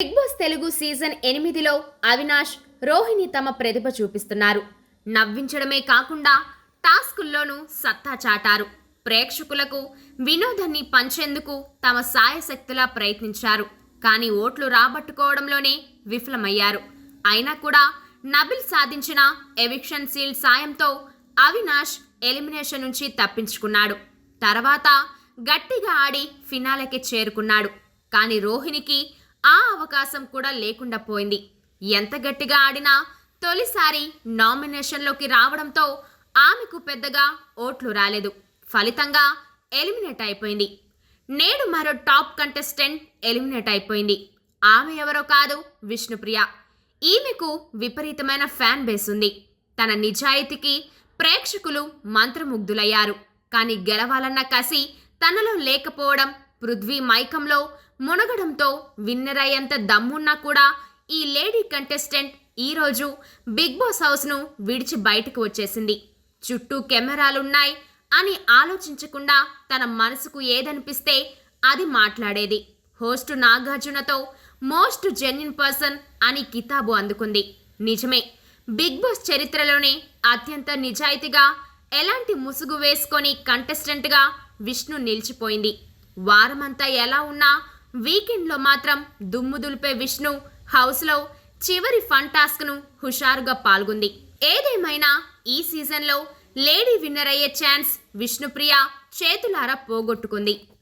Big boss Telugu season ఎనిమిదిలో అవినాష్ రోహిణి తమ ప్రతిభ చూపిస్తున్నారు. నవ్వించడమే కాకుండా టాస్కుల్లోనూ సత్తా చాటారు. ప్రేక్షకులకు వినోదాన్ని పంచేందుకు తమ సాయశక్తులా ప్రయత్నించారు. కానీ ఓట్లు రాబట్టుకోవడంలోనే విఫలమయ్యారు. అయినా కూడా నబిల్ సాధించిన ఎవిక్షన్ సీల్ సాయంతో అవినాష్ ఎలిమినేషన్ నుంచి తప్పించుకున్నాడు. తర్వాత గట్టిగా ఆడి ఫినాలకి చేరుకున్నాడు. కానీ రోహిణికి ఆ అవకాశం కూడా లేకుండా పోయింది. ఎంత గట్టిగా ఆడినా తొలిసారి నామినేషన్లోకి రావడంతో ఆమెకు పెద్దగా ఓట్లు రాలేదు. ఫలితంగా ఎలిమినేట్ అయిపోయింది. నేడు మరో టాప్ కంటెస్టెంట్ ఎలిమినేట్ అయిపోయింది. ఆమె ఎవరో కాదు విష్ణుప్రియ. ఈమెకు విపరీతమైన ఫ్యాన్ బేస్ ఉంది. తన నిజాయితీకి ప్రేక్షకులు మంత్రముగ్ధులయ్యారు. కానీ గెలవాలన్న కసి తనలో లేకపోవడం పృథ్వీ మైకంలో మునగడంతో విన్నర్ అయ్యేంత దమ్మున్నా కూడా ఈ లేడీ కంటెస్టెంట్ ఈరోజు బిగ్ బాస్ హౌస్ను విడిచి బయటకు వచ్చేసింది. చుట్టూ కెమెరాలున్నాయి అని ఆలోచించకుండా తన మనసుకు ఏదనిపిస్తే అది మాట్లాడేది. హోస్ట్ నాగార్జునతో మోస్ట్ జెన్యున్ పర్సన్ అని కితాబు అందుకుంది. నిజమే బిగ్ బాస్ చరిత్రలోనే అత్యంత నిజాయితీగా ఎలాంటి ముసుగు వేసుకొని కంటెస్టెంట్గా విష్ణు నిలిచిపోయింది. వారమంతా ఎలా ఉన్నా వీకెండ్లో మాత్రం దుమ్ము దులిపే విష్ణు హౌస్లో చివరి ఫన్ టాస్క్ను హుషారుగా పాల్గొంది. ఏదేమైనా ఈ సీజన్లో లేడీ విన్నర్ అయ్యే ఛాన్స్ విష్ణుప్రియ చేతులారా పోగొట్టుకుంది.